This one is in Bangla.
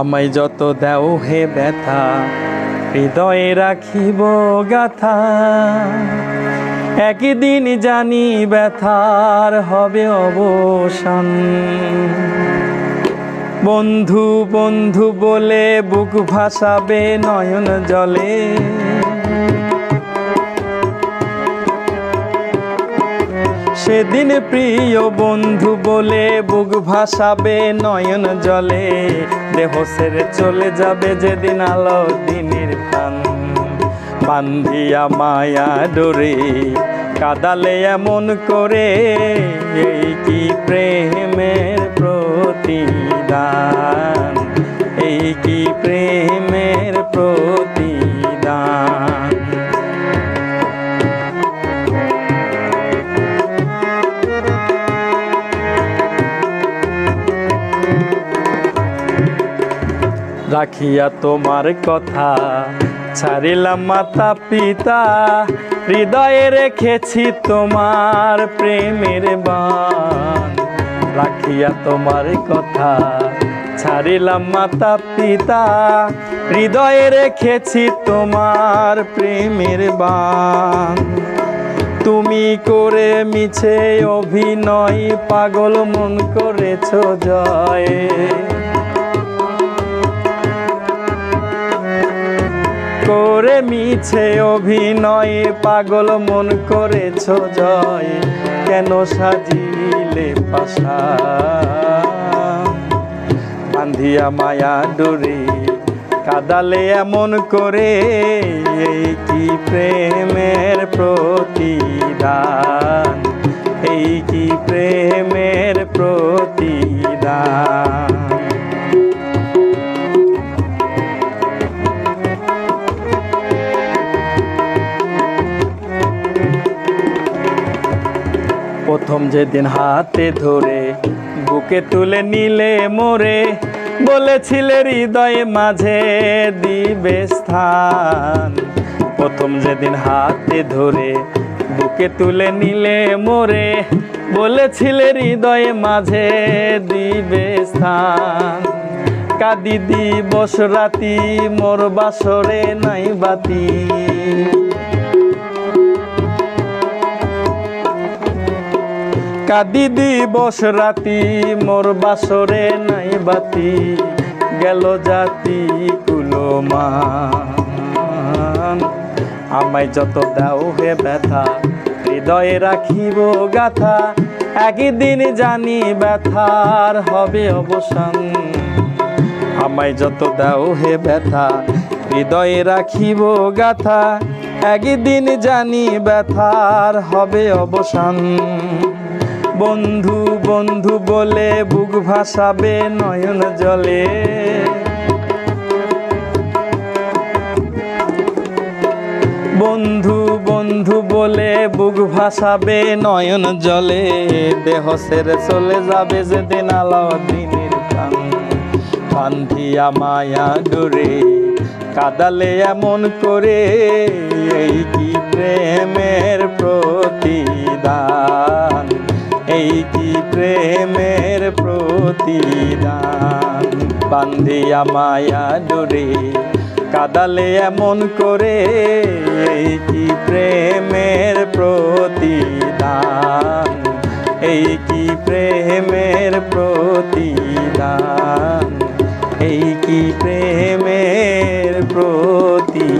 আমায় যত দেও হে ব্যথা, হৃদয়ে রাখিব গাথা। একদিন জানি ব্যথার হবে অবসান। বন্ধু বন্ধু বলে বুক ভাসাবে নয়ন জলে। সেদিন প্রিয় বন্ধু বলে বুক ভাসাবে নয়ন জলে। দেহ সেরে চলে যাবে যেদিন আলো দিনের প্রাণ বান্ধিয়া মায়া ডোরে কাদালে এমন করে এই কি প্রেমের প্রতিদান? এই কি প্রেমের প্রতিদান? রাখিয়া তোমার কথা। ছাড়িলাম মাতা পিতা, হৃদয়ে রেখেছি তোমার প্রেমের বান। রাখিয়া তোমার কথা, ছাড়িলাম মাতা পিতা, হৃদয়ে রেখেছি তোমার প্রেমের বান। তুমি করে মিছে অভিনয়, পাগল মন করেছ জয়। করে মিছে অভিনয়ে পাগল মন করেছ জয়। কেন সাজিলে পাশা? বান্ধিয়া মায়া ডোরে কাদালে এমন করে, এই কি প্রেমের প্রতিদান? এই কি প্রেমের প্রথম যেদিন হাতে ধরে বুকে তুলে নিলে মোরে, বলেছিলে হৃদয়ে মাঝে দিবে স্থান। প্রথম যেদিন হাতে ধরে বুকে তুলে নিলে মোরে, বলেছিলে হৃদয়ে মাঝে দিবে স্থান। কাদি দিবস রাতি, মোর বাসরে নাই বাতি। কাদি দিবস রাতি, মোর বাসরে নাই বাতি, গেল জাতি কুলমান। আমায় যত দাও হে ব্যথা, হৃদয়ে রাখিব গাথা, একদিন জানি ব্যথার হবে অবসান। আমায় যত দাও হে ব্যথা, হৃদয়ে রাখিব গাথা, একদিন জানি ব্যথার হবে অবসান। বন্ধু বন্ধু বলে বুক ভাসাবে নয়ন জলে। বন্ধু বন্ধু বলে বুক ভাসাবে নয়ন জলে। দেহ সেরে চলে যাবে যেদিন আলাদিনের কান বান্ধিয়া মায়া ডোরে কাদালে এমন করে, এই কি প্রেমের প্রতিদান। বান্ধিয়া মায়া ডোরে কাদালে এমন করে, এই কি প্রেমের প্রতিদান? এই কি প্রেমের প্রতিদান? এই কি প্রেমের প্রতিদান?